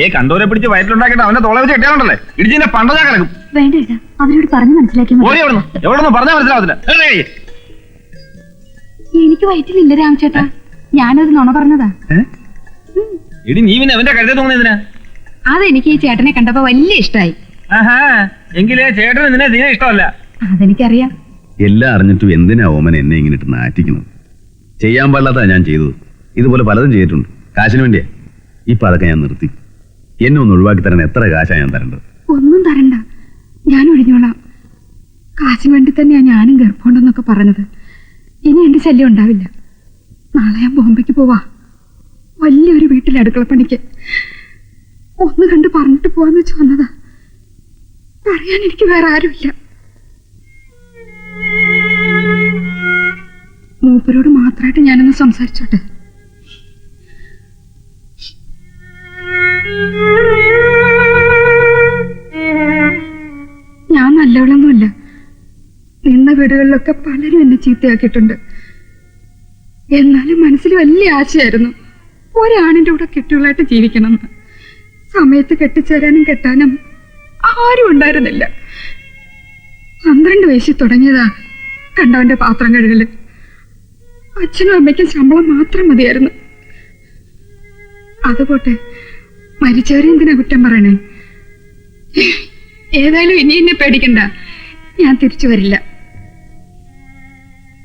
ഏ കണ്ടോരെ പിടിച്ച് വയറ്റിലുണ്ടാക്കിയിട്ട് അവന്റെ തോളെ വെച്ച് കെട്ടിയാണല്ലേ ഇടിച്ചിന്റെ പണ്ടതാ കിടക്കും. വേണ്ട ഏട്ടാ അവരോട് പറഞ്ഞു മനസ്സിലാക്കി ഓടി എവിടുന്ന് എവിടുന്ന് പറഞ്ഞാൽ മനസ്സിലാവത്തില്ല. എനിക്ക് വയറ്റിലില്ല രാമചേട്ടാ. ഞാനത് നുണ പറഞ്ഞതാ? ഇടി നീ പിന്നെ അവന്റെ കഴുത തോന്നിയതിനാ അതെനിക്ക് ഈ ചേട്ടനെ കണ്ടപ്പോ വലിയ ഇഷ്ടായി. ആഹാ എങ്കിലേ ചേട്ടന് നിന്നെ തീരെ ഇഷ്ടമല്ല. അതെനിക്കറിയാം. എല്ലാം അറിഞ്ഞിട്ടും എന്തിനാ ഓമൻ എന്നെ ഇങ്ങനെ ഇട്ട് നാറ്റിക്കുന്നത്? ചെയ്യാൻ പാടില്ലാത്ത ഞാൻ ചെയ്തത്. ഇതുപോലെ പലതും ചെയ്തിട്ടുണ്ട്. കാശിന് വേണ്ടിയാ. ഇപ്പൊ അതൊക്കെ ഞാൻ നിർത്തി. എന്നെ ഒന്ന് ഒഴിവാക്കി തരാൻ എത്ര കാശാ ഞാൻ തരേണ്ടത്? ഒന്നും തരണ്ട. ഞാൻ ഒഴിഞ്ഞോളാം. കാശിന് വേണ്ടി തന്നെയാ ഞാനും ഗർഭമുണ്ടെന്നൊക്കെ പറഞ്ഞത്. ഇനി എന്റെ ശല്യം ഉണ്ടാവില്ല. നാളെ ഞാൻ ബോംബെക്ക് പോവാ. വലിയൊരു വീട്ടിൽ അടുക്കളപ്പണിക്ക്. ഒന്ന് കണ്ട് പറഞ്ഞിട്ട് പോവാന്ന് വെച്ച് വന്നതാ. പറയാൻ എനിക്ക് വേറെ ആരുമില്ല. മൂപ്പരോട് മാത്രമായിട്ട് ഞാനൊന്ന് സംസാരിച്ചോട്ടെ? വീടുകളിലൊക്കെ പലരും എന്നെ ചീത്തയാക്കിയിട്ടുണ്ട്. എന്നാലും മനസ്സിൽ വലിയ ആശയായിരുന്നു ഒരാണിന്റെ കൂടെ കെട്ടുകളായിട്ട് ജീവിക്കണം സമയത്ത് കെട്ടിച്ചേരാനും കെട്ടാനും ആരും ഉണ്ടായിരുന്നില്ല. പന്ത്രണ്ട് വയസ്സിൽ തുടങ്ങിയതാ കണ്ടവന്റെ പാത്രം കഴുകൽ. അച്ഛനും അമ്മയ്ക്കും ശമ്പളം മാത്രം മതിയായിരുന്നു. അതുപോട്ടെ മരിച്ചവരെ എന്തിനാ കുറ്റം പറയണേ? ഏതായാലും ഇനി എന്നെ പേടിക്കണ്ട. ഞാൻ തിരിച്ചു വരില്ല.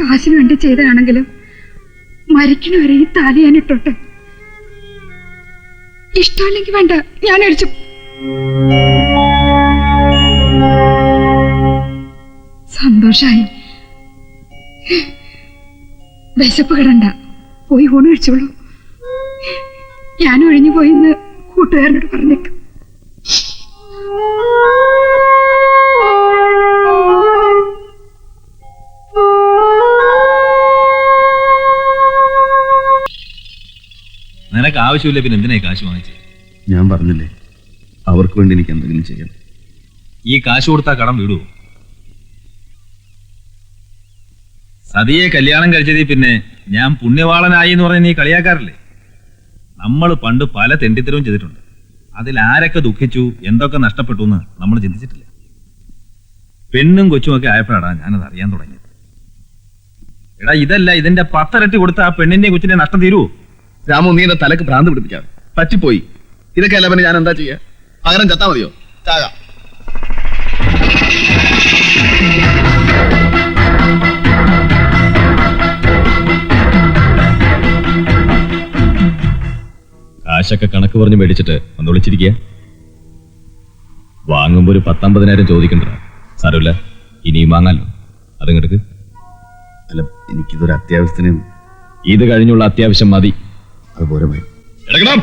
കാശിന് വേണ്ടി ചെയ്തതാണെങ്കിലും മരിക്കണവരെ ഈ താലി ഞാൻ ഇട്ടോട്ടെ. ഇഷ്ടമല്ലെങ്കിൽ വേണ്ട ഞാൻ അടിച്ചു. സന്തോഷായി. വിശപ്പ് കിടണ്ട. പോയി ഊണ് കഴിച്ചോളൂ. ഞാൻ ഒഴിഞ്ഞു പോയിന്ന് കൂട്ടുകാരനോട് പറഞ്ഞേക്കും. നിനക്ക് ആവശ്യമില്ല പിന്നെ എന്തിനാ ഈ കാശ് വാങ്ങിച്ചേ? ഞാൻ പറഞ്ഞില്ലേ അവർക്ക് വേണ്ടി എനിക്ക് എന്തെങ്കിലും ചെയ്യണം ഈ കാശ് കൊടുത്താ കടം വിടുവോ? സതിയെ കല്യാണം കഴിച്ചതിൽ പിന്നെ ഞാൻ പുണ്യവാളനായി എന്ന് പറഞ്ഞ നീ കളിയാക്കാറില്ലേ? നമ്മൾ പണ്ട് പല തെണ്ടിത്തരവും ചെയ്തിട്ടുണ്ട്. അതിൽ ആരൊക്കെ ദുഃഖിച്ചു എന്തൊക്കെ നഷ്ടപ്പെട്ടു എന്ന് നമ്മൾ ചിന്തിച്ചിട്ടില്ല. പെണ്ണും കൊച്ചുമൊക്കെ ആയപ്പോഴാടാ ഞാനത് അറിയാൻ തുടങ്ങിയത്. എടാ ഇതല്ല ഇതിന്റെ പത്തരട്ടി കൊടുത്ത ആ പെണ്ണിന്റെ കൊച്ചിന്റെ നഷ്ടം തീരുവോ? രാമു നീ എന്റെ തലക്ക് ഭ്രാന്ത് പിടിപ്പിക്കാൻ പറ്റിപ്പോയി. ഇതൊക്കെ അല്ല പിന്നെ ഞാൻ എന്താ ചെയ്യാ? പകരം ചത്താ മതിയോ? ചാകാം. കാശൊക്കെ കണക്ക് പറഞ്ഞ് മേടിച്ചിട്ട് ഒന്ന് വിളിച്ചിരിക്കുക വാങ്ങുമ്പോ ഒരു പത്തമ്പതിനായിരം ചോദിക്കണ്ട സാരമില്ല ഇനിയും വാങ്ങാലോ. അതിങ്ങെടുക്ക് അല്ല എനിക്കിതൊരു അത്യാവശ്യത്തിന് ഇത് കഴിഞ്ഞുള്ള അത്യാവശ്യം മതി. അതുപോലെ എന്താണ്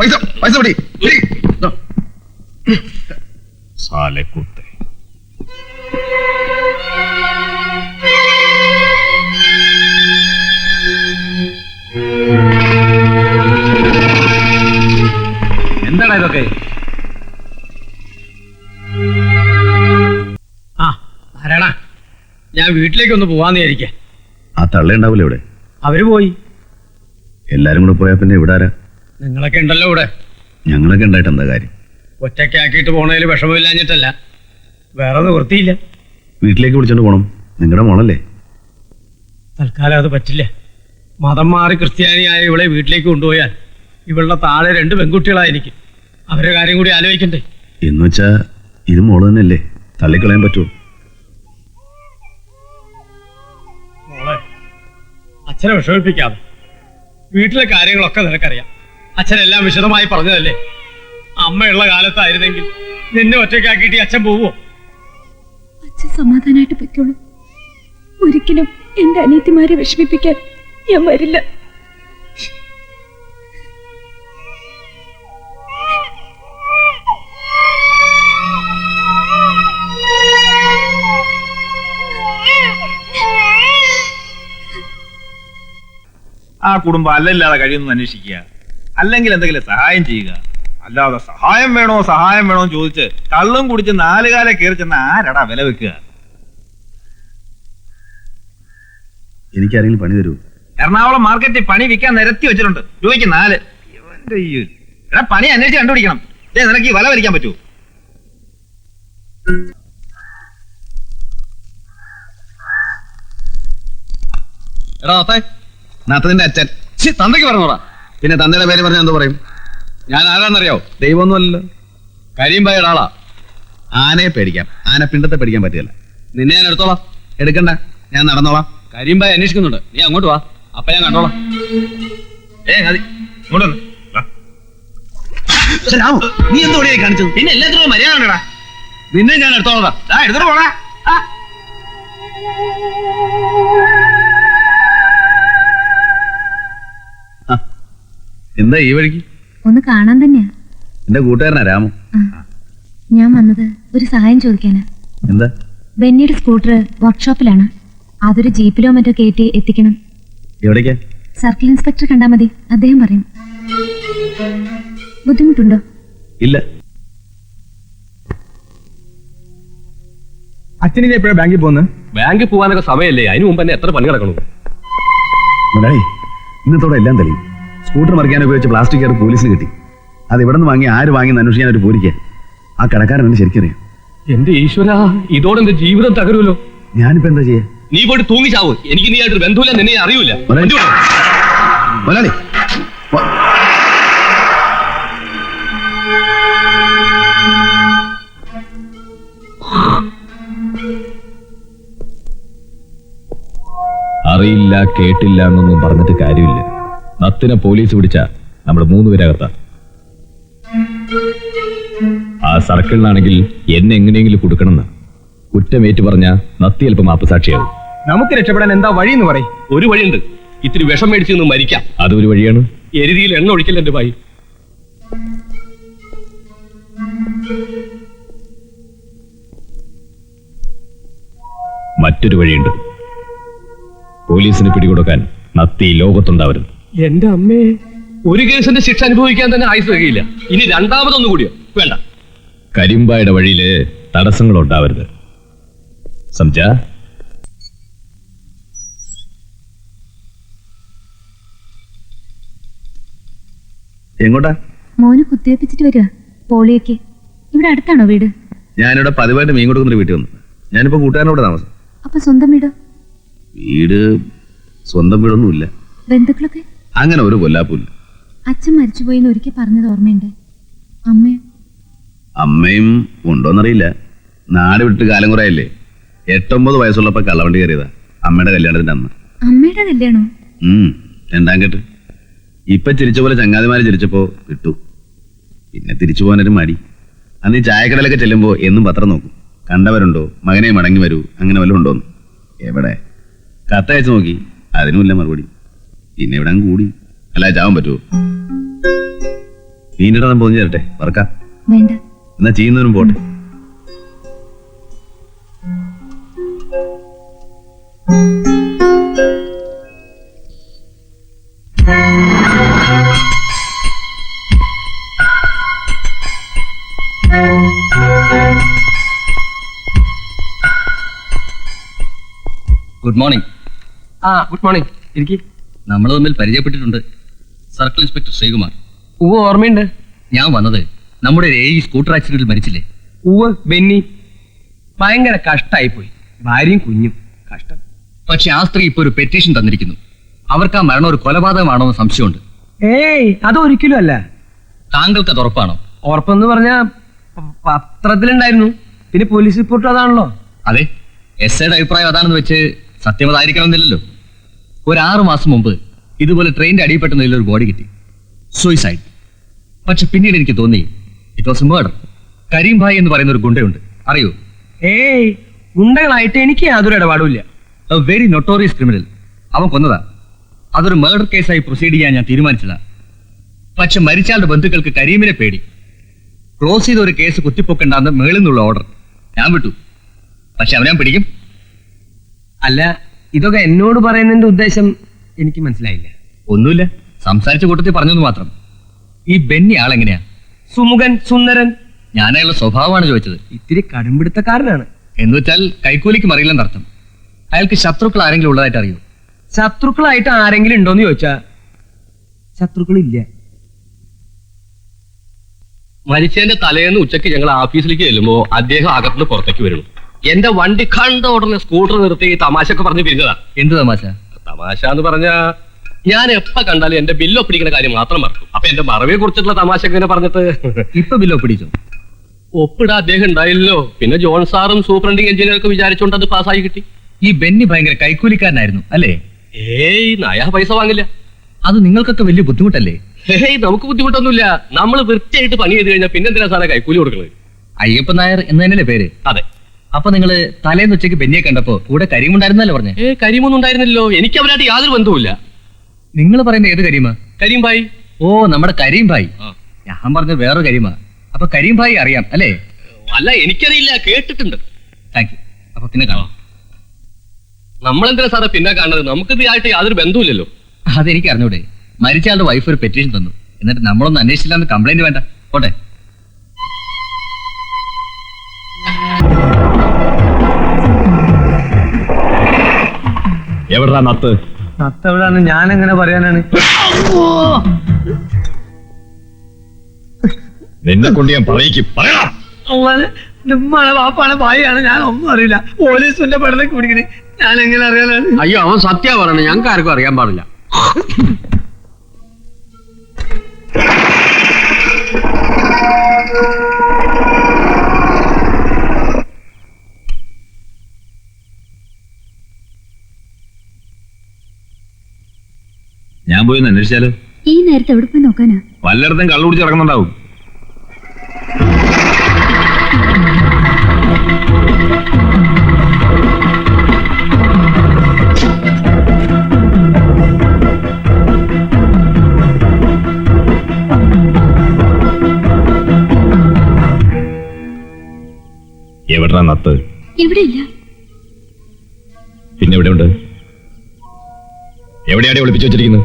പൈസ പൈസ പിടി. ഇതൊക്കെ? ആ ആരാണാ ഞാൻ വീട്ടിലേക്ക് ഒന്ന് പോവാന്ന് വിചാരിക്ക. ആ തള്ള ഉണ്ടാവില്ല ഇവിടെ? അവർ പോയി. എല്ലാരും കൂടെ പോയാ പിന്നെ ഇവിടെ ആരാ? നിങ്ങളൊക്കെ ഉണ്ടല്ലോ ഇവിടെ. ഞങ്ങളൊക്കെ ഉണ്ടായിട്ട് എന്താ കാര്യം? ഒറ്റയ്ക്കാക്കിയിട്ട് പോണതിൽ വിഷമമില്ലാഞ്ഞിട്ടല്ല. വേറെ നിവൃത്തിയില്ല. വീട്ടിലേക്ക് വിളിച്ചോണ്ട് പോണം. നിങ്ങളുടെ മോളല്ലേ? തൽക്കാലം അത് പറ്റില്ല. മതം മാറി ക്രിസ്ത്യാനിയായ ഇവളെ വീട്ടിലേക്ക് കൊണ്ടുപോയാൽ ഇവളുടെ താഴെ രണ്ട് പെൺകുട്ടികളാ എനിക്ക്. അവരുടെ കാര്യം കൂടി ആലോചിക്കണ്ടേ? എന്ന് വെച്ചാ ഇത് മോൾ തന്നെയല്ലേ? തള്ളിക്കളയാൻ പറ്റുമോ അച്ഛനെ വിഷമിപ്പിക്കാതെ. വീട്ടിലെ കാര്യങ്ങളൊക്കെ നിനക്കറിയാം. അച്ഛനെല്ലാം വിശദമായി പറഞ്ഞതല്ലേ? അമ്മയുള്ള കാലത്തായിരുന്നെങ്കിൽ നിന്നെ ഒറ്റയ്ക്കാക്കിയിട്ട് അച്ഛൻ പോവോ അച്ഛൻ സമാധാനമായിട്ട് പൊയ്ക്കോളൂ. ഒരിക്കലും എന്റെ അനിയത്തിമാരെ വിഷമിപ്പിക്കാൻ ഞാൻ വരില്ല. ആ കുടുംബം അല്ലല്ലാതെ കഴിയുന്നു അന്വേഷിക്കുക. അല്ലെങ്കിൽ എന്തെങ്കിലും സഹായം ചെയ്യുക. അല്ലാതെ സഹായം വേണോ സഹായം വേണോ എന്ന് ചോദിച്ച് കള്ളും കുടിച്ച് നാലുകാല കയറി ചെന്ന ആരടാ വില വെക്കുക? എനിക്കാരെങ്കിലും പണി തരൂ എറണാകുളം മാർക്കറ്റിൽ പണി വിൽക്കാൻ നിരത്തി വെച്ചിട്ടുണ്ട്. രൂപയ്ക്ക് നാല്. ഇവന്റെ ഈ ഒരു- എടാ പണി അന്വേഷിച്ച് കണ്ടുപിടിക്കണം. ദേ നിനക്ക് ഈ വല വലിക്കാൻ പറ്റുമോ? എടാ അത്തേ നാത്തതിന്റെ അച്ഛൻ. തന്തയ്ക്ക് പറഞ്ഞോടാ പിന്നെ തന്തയുടെ പേര് പറഞ്ഞാൽ എന്തോ പറയും? ഞാൻ ആരാന്നറിയോ? ദൈവമൊന്നുമല്ലല്ലോ കരിയമ്പായുടെ ഒരാളാ ആനയെ പേടിക്കാം. ആന പിണ്ടത്തെ പേടിക്കാൻ പറ്റില്ല. നിന്നെ ഞാൻ എടുത്തോളാം. എടുക്കണ്ട. ഞാൻ നടന്നോളാം. കരിയമ്പായി അന്വേഷിക്കുന്നുണ്ട്. നീ അങ്ങോട്ട് വാ. അപ്പ ഞാൻ കണ്ടോളാം. ഏ അതി ഇങ്ങോട്ട് നീ എന്തോ കാണിച്ചത്? പിന്നെ എല്ലാത്തിനും മര്യാദ ഉണ്ടടാ. നിന്നെ ഞാൻ എടുത്തോളാം. ആ എന്താ ഈ വഴിക്ക്? ഒന്ന് കാണാൻ തന്നെയാ. എന്റെ കൂട്ടുകാരനാ രാമു. ഞാൻ വന്നത് ഒരു സഹായം ചോദിക്കാനാ. എന്താ? ബെന്നിയുടെ സ്കൂട്ടർ വർക്ക്ഷോപ്പിലാണ്. അതൊരു ജീപ്പിലോ മറ്റോ കയറ്റി എത്തിക്കണം. എവിടേക്കാ? സർക്കിൾ ഇൻസ്പെക്ടർ കണ്ടാ മതി. അദ്ദേഹം പറയും. ബുദ്ധിമുട്ടുണ്ടോ? ഇല്ല. അച്ഛനെ എപ്പോഴാണ് ബാങ്കിൽ പോകുന്നത് ബാങ്കിൽ പോകാനൊക്കെ സമയമല്ലേ? അതിനു മുമ്പ് തന്നെ എത്ര പണി കിടക്കണു ഇന്നത്തോടെ എല്ലാം തെളിയും. സ്കൂട്ടർ മറിക്കാൻ ഉപയോഗിച്ച പ്ലാസ്റ്റിക് കയറി പോലീസിന് കിട്ടി. അത് ഇവിടെ നിന്ന് വാങ്ങി ആര് വാങ്ങി അന്വേഷിക്കാൻ ഒരു പോരിക്കുക ആ കടക്കാരൻ എന്നെ ശരിക്കറിയാം. എന്റെ ഈശ്വര ഇതോടെ എന്റെ ജീവിതം തകരുമല്ലോ? ഞാനിപ്പോ എന്താ ചെയ്യാ? നീ പോയിട്ട് തൂങ്ങിച്ചാവോ എനിക്ക് നീ ആയിട്ട് ബന്ധുവില്ല നിന്നെ അറിയൂല മുതലാളി അറിയില്ല കേട്ടില്ല എന്നൊന്നും പറഞ്ഞിട്ട് കാര്യമില്ല. നത്തിനെ പോലീസ് പിടിച്ച നമ്മൾ മൂന്നുപേരകത്ത ആ സർക്കിളിനാണെങ്കിൽ എന്നെ എങ്ങനെയെങ്കിലും കൊടുക്കണമെന്ന് കുറ്റമേറ്റ് പറഞ്ഞ നത്തി അല്പം ആപ്പസാക്ഷിയാവും നമുക്ക് രക്ഷപ്പെടാൻ എന്താ വഴി എന്ന് പറയും. ഒരു വഴിയുണ്ട്. ഇത്തിരി വിഷം മേടിച്ചു നിന്ന് മരിക്കാം. അതൊരു വഴിയാണ്. എരുതിയിൽ എണ്ണ ഒഴിക്കില്ല എന്റെ ഭായി. മറ്റൊരു വഴിയുണ്ട്. പോലീസിന് പിടികൊടുക്കാൻ നത്തി ലോകത്തുണ്ടാവരുത്. എന്റെ അമ്മേ. ഒരു കേസിന്റെ ശിക്ഷ അനുഭവിക്കാൻ തന്നെ ആയുസ് തികയില്ല. ഇനി രണ്ടാമതൊന്നു കൂടിയോ? വേണ്ട. കരിമ്പായുടെ വഴിയിൽ തടസ്സങ്ങൾ ഉണ്ടാവരുത്. സംജ? എങ്ങോട്ടാ? മോന് കുത്തിവെപ്പിച്ചിട്ട് വരിക. പോളിയൊക്കെ. ഇവിടെ അടുത്താണോ വീട്? ഞാനിവിടെ പതിവായിട്ട് മീൻ കൊടുക്കുന്ന വീട്ടിൽ വന്നു. ഞാനിപ്പോ കൂട്ടുകാരനോട് താമസം. അപ്പൊ സ്വന്തം വീടോ? വീട് സ്വന്തം വീടൊന്നുമില്ല. ബന്ധുക്കളൊക്കെ? അങ്ങനെ ഒരു കൊല്ലാപ്പൂല്ല. അച്ഛൻ മരിച്ചുപോയിന്ന് ഒരിക്കൽ പറഞ്ഞത് ഓർമ്മയുണ്ട്? അമ്മയും അമ്മയും ഉണ്ടോന്നറിയില്ല. നാട് വിട്ട് കാലം കുറയല്ലേ. എട്ടൊമ്പത് വയസ്സുള്ളപ്പോ കള്ളവണ്ടി കയറിയതാ. അമ്മയുടെ കല്യാണത്തിന്റെ അന്ന്. അമ്മയുടെ കല്യാണോ? ഉം. രണ്ടാം കെട്ട് ഇപ്പൊ ചിരിച്ച പോലെ ചങ്ങാതിമാരെ ചിരിച്ചപ്പോ കിട്ടു പിന്നെ തിരിച്ചു പോകാനൊരു മടി. അന്ന് ഈ ചായക്കടലൊക്കെ ചെല്ലുമ്പോ എന്നും പത്രം നോക്കും. കണ്ടവരുണ്ടോ? മകനെ മടങ്ങി വരൂ. അങ്ങനെ വല്ലതും ഉണ്ടോന്ന്. എവിടെ? കത്തയച്ച് നോക്കി. അതിനുമില്ല മറുപടി. പിന്നെ ഇവിടെ കൂടി. അല്ല ചാവാൻ പറ്റുമോ മീനിടാൻ പോന്നു ചേരട്ടെ വറക്കാം വേണ്ട. എന്നാ ചെയ്യുന്നവരും പോട്ടെ. ഗുഡ് മോർണിംഗ് ആ ഗുഡ് മോർണിംഗ് എനിക്ക് നമ്മൾ തമ്മിൽ പരിചയപ്പെട്ടിട്ടുണ്ട്. Circle inspector Sreekumar. ഉവ്വ് ഓർമ്മയുണ്ട്. ഞാൻ വന്നത് നമ്മുടെ ഈ സ്കൂട്ടർ ആക്സിഡന്റിൽ മരിച്ചില്ലേ? ഉവ്വ് ബെന്നി. ഭയങ്കര കഷ്ടായി പോയി ഭാര്യയും കുഞ്ഞും. കഷ്ടം. പക്ഷെ ആ സ്ത്രീ ഇപ്പൊ ഒരു പെറ്റീഷൻ തന്നിരിക്കുന്നു. അവർക്ക് ആ മരണം ഒരു കൊലപാതകമാണോ എന്ന് സംശയമുണ്ട്. ഏയ് അതൊരിക്കലും അല്ല. താങ്കൾക്ക് അത് ഉറപ്പാണോ? ഉറപ്പെന്ന് പറഞ്ഞ പത്രത്തിലുണ്ടായിരുന്നു. പിന്നെ പോലീസ് റിപ്പോർട്ട് അതാണല്ലോ. അതെ എസ് ഐയുടെ അഭിപ്രായം അതാണെന്ന് വെച്ച് സത്യമതായിരിക്കണമെന്നില്ലല്ലോ ഒരു ആറു മാസം മുമ്പ് ഇതുപോലെ ട്രെയിനിന്റെ അടിയിൽപ്പെട്ട നിലയിൽ ഒരു ബോഡി കിട്ടി. സൂയിസൈഡ് പക്ഷെ പിന്നീട് എനിക്ക് തോന്നി it was murder murder Kareem Bhai എന്ന് പറയുന്ന ഒരു ഗുണ്ടയുണ്ട്. അറിയോ? ഏയ് ഗുണ്ടകളായിട്ട് എനിക്ക് യാതൊരു ഇടപാടുമില്ല. വെരി നൊട്ടോറിയസ് ക്രിമിനൽ അവൻ കൊന്നതാ. അതൊരു മർഡർ കേസായി പ്രൊസീഡ് ചെയ്യാൻ ഞാൻ തീരുമാനിച്ചതാ. പക്ഷെ മരിച്ചാലുടെ ബന്ധുക്കൾക്ക് കരീമിനെ പേടി. ക്ലോസ് ചെയ്ത ഒരു കേസ് കുത്തിപ്പൊക്കണ്ടെന്ന് മേളിൽ നിന്നുള്ള ഓർഡർ ഞാൻ വിട്ടു. പക്ഷെ അവനെ പിടിക്കും. അല്ല ഇതൊക്കെ എന്നോട് പറയുന്നതിന്റെ ഉദ്ദേശം എനിക്ക് മനസ്സിലായില്ല. ഒന്നുമില്ല. സംസാരിച്ച കൂട്ടത്തിൽ പറഞ്ഞെന്ന് മാത്രം. ഈ ബെന്നി ആളെങ്ങനെയാ? സുമുഖൻ സുന്ദരൻ. ഞാനുള്ള അയാളുടെ സ്വഭാവമാണ് ചോദിച്ചത്. ഇത്തിരി കടുംപിടുത്തക്കാരനാണ്. എന്ന് വെച്ചാൽ കൈക്കൂലിക്ക് മറിയില്ലെന്നർത്ഥം അയാൾക്ക് ശത്രുക്കൾ ആരെങ്കിലും ഉള്ളതായിട്ട് അറിയോ? ശത്രുക്കളായിട്ട് ആരെങ്കിലും ഉണ്ടോന്ന് ചോദിച്ചാ ശത്രുക്കളില്ല. മരിച്ചതിന്റെ തലേന്ന് ഉച്ചയ്ക്ക് ഞങ്ങൾ ഓഫീസിലേക്ക് ചെല്ലുമ്പോ അദ്ദേഹം അകത്തുനിന്ന് പുറത്തേക്ക് വരുന്നു. എന്റെ വണ്ടി കണ്ട ഉടനെ സ്കൂട്ടർ നിർത്തി തമാശയൊക്കെ പറഞ്ഞു പിരിഞ്ഞതാ. എന്ത് തമാശ? തമാശ എന്ന് പറഞ്ഞ ഞാൻ എപ്പ കണ്ടാലും എന്റെ ബില്ല് ഒപ്പിടിക്കുന്ന കാര്യം മാത്രം മറക്കും. അപ്പൊ എന്റെ മറവിയെ കുറിച്ചിട്ടുള്ള തമാശ ഇങ്ങനെ പറഞ്ഞിട്ട് ഇപ്പൊ ബില്ല് ഒപ്പിടിച്ചു? ഒപ്പിടാ അദ്ദേഹം ഉണ്ടായില്ലോ. പിന്നെ ജോൺ സാറും സൂപ്രണ്ടിങ് എഞ്ചിനീയർക്ക് വിചാരിച്ചുകൊണ്ട് അത് പാസ്സായി കിട്ടി. ഈ ബെന്നി ഭയങ്കര കൈക്കൂലിക്കാരനായിരുന്നു അല്ലേ? ഏയ് നയാ പൈസ വാങ്ങില്ല. അത് നിങ്ങൾക്കൊക്കെ വലിയ ബുദ്ധിമുട്ടല്ലേ? ഏയ് നമുക്ക് ബുദ്ധിമുട്ടൊന്നുമില്ല. നമ്മൾ വൃത്തിയായിട്ട് പണി ചെയ്ത് കഴിഞ്ഞാൽ പിന്നെ എന്തിനാ സാറേ കൈക്കൂലി കൊടുക്കുന്നത് അയ്യപ്പൻ നായർ എന്ന് തന്നെയല്ലേ പേര്? അതെ. അപ്പൊ നിങ്ങൾ തലേന്ന് ഉച്ചയ്ക്ക് ബെന്നിയെ കണ്ടപ്പോ കൂടെ കരീമുണ്ടായിരുന്നല്ലോ പറഞ്ഞേ? ഏ കരിമൊന്നും ഉണ്ടായിരുന്നല്ലോ എനിക്ക് അവരായിട്ട് യാതൊരു ബന്ധവുമില്ല. നിങ്ങൾ പറയുന്ന ഏത് കരീമ കരീം ഭായി ഓ നമ്മുടെ കരീം ഭായി ഞാൻ പറഞ്ഞ വേറൊരു കരീമ അപ്പൊ കരീം ഭായി അറിയാം അല്ലേ? അല്ല എനിക്കറിയില്ല. കേട്ടിട്ടുണ്ട്. താങ്ക് യു അപ്പൊ പിന്നെ കാണാം. നമ്മളെന്തിനാ സാറേ പിന്നെ കാണുന്നത്? നമുക്ക് ഇതായിട്ട് യാതൊരു ബന്ധവുമില്ലല്ലോ. അതെനിക്ക് അറിഞ്ഞൂടെ. മരിച്ച ആളുടെ വൈഫ് ഒരു പെറ്റീഷൻ തന്നു. എന്നിട്ട് നമ്മളൊന്നും അന്വേഷിച്ചില്ലാന്ന് കംപ്ലൈന്റ് വേണ്ട. പോട്ടെ. എവിടാ നത്ത്? നത്ത് എവിടാണ്? ഞാൻ എങ്ങനെ പറയാനാണ്? നിന്നെ കൊണ്ട് ഞാൻ പറയിക്കും. പറയണം നിമ്മാണ് വാപ്പാണ് ഭായിയാണ് ഞാൻ ഒന്നും അറിയില്ല. പോലീസിന്റെ പടലേക്ക് കുടിക്കണേ ഞാൻ എങ്ങനെ അറിയാനാണ്? അയ്യോ അവൻ സത്യ പറയണേ ഞങ്ങൾക്ക് ആർക്കും അറിയാൻ പാടില്ല. ഞാൻ പോയി അന്വേഷിച്ചാലോ? ഈ നേരത്തെ എവിടെ പോയി നോക്കാനാ? വല്ലയിടത്തും കള്ളു കുടിച്ച് ഇറങ്ങുന്നുണ്ടാവും എവിടാ നത്ത്? ഇവിടെ ഇല്ല പിന്നെ എവിടെയുണ്ട്? എവിടെയാണ് ഒളിപ്പിച്ചു വെച്ചിരിക്കുന്നത്?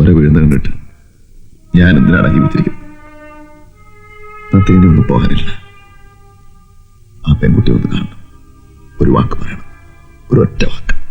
ചോര വീഴുന്ന കണ്ടിട്ട് ഞാൻ എന്തിനാണ് ജീവിച്ചിരിക്കുന്നത് നത്തേനെ ഒന്നും പോകാനില്ല. ആ പെൺകുട്ടി ഒന്ന് കാണണം. ഒരു വാക്ക് പറയണം. ഒരു ഒറ്റ വാക്ക്.